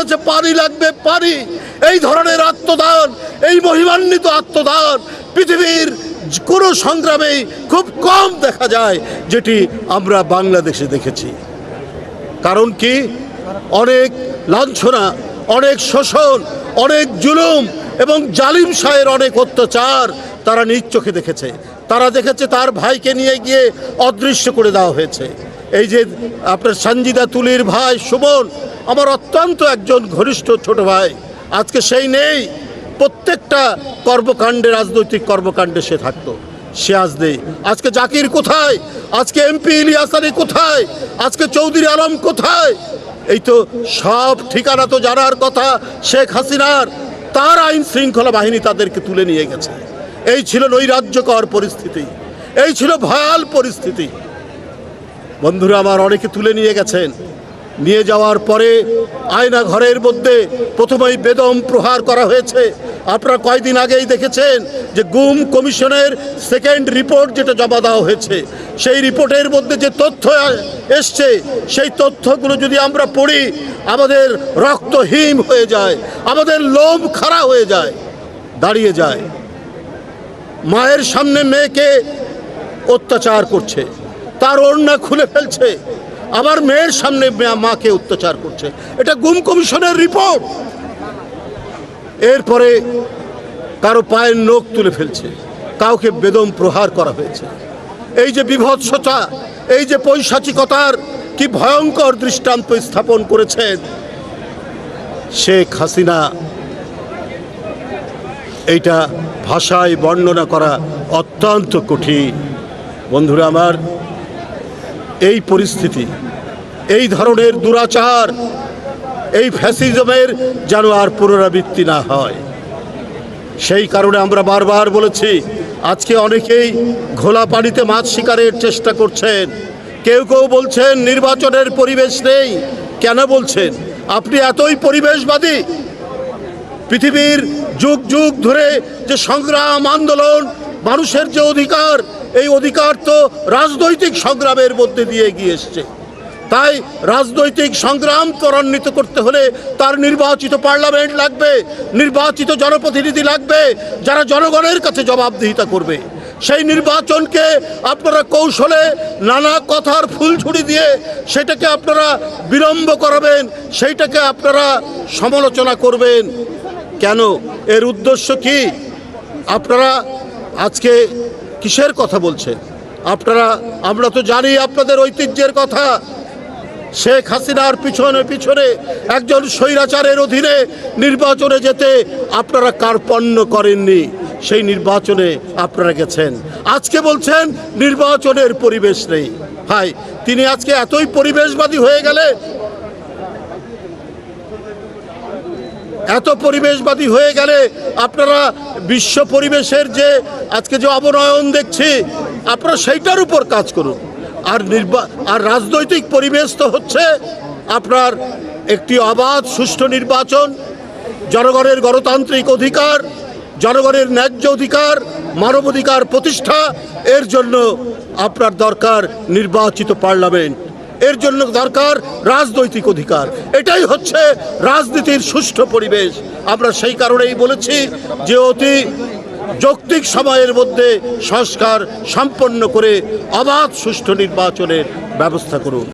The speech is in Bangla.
কাছে পানি লাগবে, পানি। এই ধরনের আত্মদান, এই মহিমান্বিত আত্মদান পৃথিবীর কোনো সংগ্রামে খুব কম দেখা যায়, যেটি আমরা বাংলাদেশে দেখেছি। কারণ কি? অনেক লাঞ্ছনা, অনেক শোষণ, অনেক জুলুম এবং জালিম শাহের অনেক অত্যাচার তারা নিজ চোখে দেখেছে। তারা দেখেছে তার ভাইকে নিয়ে গিয়ে অদৃশ্য করে দেওয়া হয়েছে। এই যে আপনার সঞ্জিদা তুলির ভাই সুমন, আমার অত্যন্ত একজন ঘনিষ্ঠ ছোট ভাই। আজকে সেই নেই, প্রত্যেকটা কর্মকাণ্ডে, রাজনৈতিক কর্মকাণ্ডে সে থাকতো। সে আজ নেই। আজকে জাকির কোথায়? আজকে এমপি ইলিয়াস আলী কোথায়? আজকে চৌধুরী আলম কোথায়? এই তো সব ঠিকানা তো জানার কথা শেখ হাসিনার। তার আইন শৃঙ্খলা বাহিনী তাদেরকে তুলে নিয়ে গেছে। এই ছিল নৈরাজ্যকর পরিস্থিতি। এই ছিল ভয়াল পরিস্থিতি। বন্ধুরা, আমার অনেকে তুলে নিয়ে গেছেন। নিয়ে যাওয়ার পরে আয়না ঘরের মধ্যে প্রথমেই বেদম প্রহার করা হয়েছে। আপনারা কয়দিন আগেই দেখেছেন যে গুম কমিশনের সেকেন্ড রিপোর্ট যেটা জমা দেওয়া হয়েছে, সেই রিপোর্টের মধ্যে যে তথ্য এসছে, সেই তথ্যগুলো যদি আমরা পড়ি, আমাদের রক্তহীন হয়ে যায়, আমাদের লোম খাড়া হয়ে যায়, দাঁড়িয়ে যায়। মায়ের সামনে মেয়েকে অত্যাচার করছে। তার ওড়না খুলে ফেলছে। আবার মেয়ের সামনে মাকে অত্যাচার করছে। এটা গুম কমিশনের রিপোর্ট। এরপরে কারও পায়ের নখ তুলে ফেলছে। কাউকে বেদম প্রহার করা হয়েছে। এই যে বিভৎসতা, এই যে পৈশাচিকতার কি ভয়ঙ্কর দৃষ্টান্ত স্থাপন করেছেন শেখ হাসিনা, এইটা ভাষায় বর্ণনা করা অত্যন্ত কঠিন। বন্ধুরা আমার এই পরিস্থিতি, এই ধরনের দুরাচার, এই ফ্যাসিজমের যেন আর পুনরাবৃত্তি না হয়। সেই কারণে আমরা বারবার বলেছি, আজকে অনেকেই ঘোলা পানিতে মাছ শিকারের চেষ্টা করছেন। কেউ কেউ বলছেন, নির্বাচনের পরিবেশ নেই। কেন বলছেন? আপনি এতই পরিবেশবাদী। পৃথিবীর যুগ যুগ ধরে যে সংগ্রাম, আন্দোলন, মানুষের যে অধিকার, এই অধিকার তো রাজনৈতিক সংগ্রামের মধ্যে দিয়ে এগিয়ে এসছে। তাই রাজনৈতিক সংগ্রাম ত্বরান্বিত করতে হলে তার নির্বাচিত পার্লামেন্ট লাগবে, নির্বাচিত জনপ্রতিনিধি লাগবে, যারা জনগণের কাছে জবাবদিহিতা করবে। সেই নির্বাচনকে আপনারা কৌশলে নানা কথার ফুল ফুলঝুড়ি দিয়ে সেটাকে আপনারা বিলম্ব করাবেন, সেইটাকে আপনারা সমালোচনা করবেন। কেন? এর উদ্দেশ্য কি? আপনারা আজকে কিসের কথা বলছেন? আপনারা, আমরা তো জানি আপনাদের ঐতিহ্যের কথা। শেখ হাসিনার পিছনে পিছনে একজন স্বৈরাচারের অধীনে নির্বাচনে যেতে আপনারা কার্পণ্য করেননি। সেই নির্বাচনে আপনারা গেছেন। আজকে বলছেন নির্বাচনের পরিবেশ নেই। হাই তিনি আজকে এতই পরিবেশবাদী হয়ে গেলেন এত পরিবেশবাদী হয়ে গেলে আপনারা বিশ্ব পরিবেশের যে আজকে যে অবনয়ন দেখছি, আপনারা সেইটার উপর কাজ করুন। আর নির্বা, আর রাজনৈতিক পরিবেশ তো হচ্ছে আপনার একটি অবাধ, সুষ্ঠু নির্বাচন, জনগণের গণতান্ত্রিক অধিকার, জনগণের ন্যায্য অধিকার, মানবাধিকার প্রতিষ্ঠা, এর জন্য আপনার দরকার নির্বাচিত পার্লামেন্ট। এর জন্য দরকার রাজনৈতিক অধিকার। এটাই হচ্ছে রাজনীতির সুষ্ঠু পরিবেশ। আমরা সেই কারণেই বলেছি যে অতি যৌক্তিক সময়ের মধ্যে সংস্কার সম্পন্ন করে অবাধ সুষ্ঠু নির্বাচনের ব্যবস্থা করুন।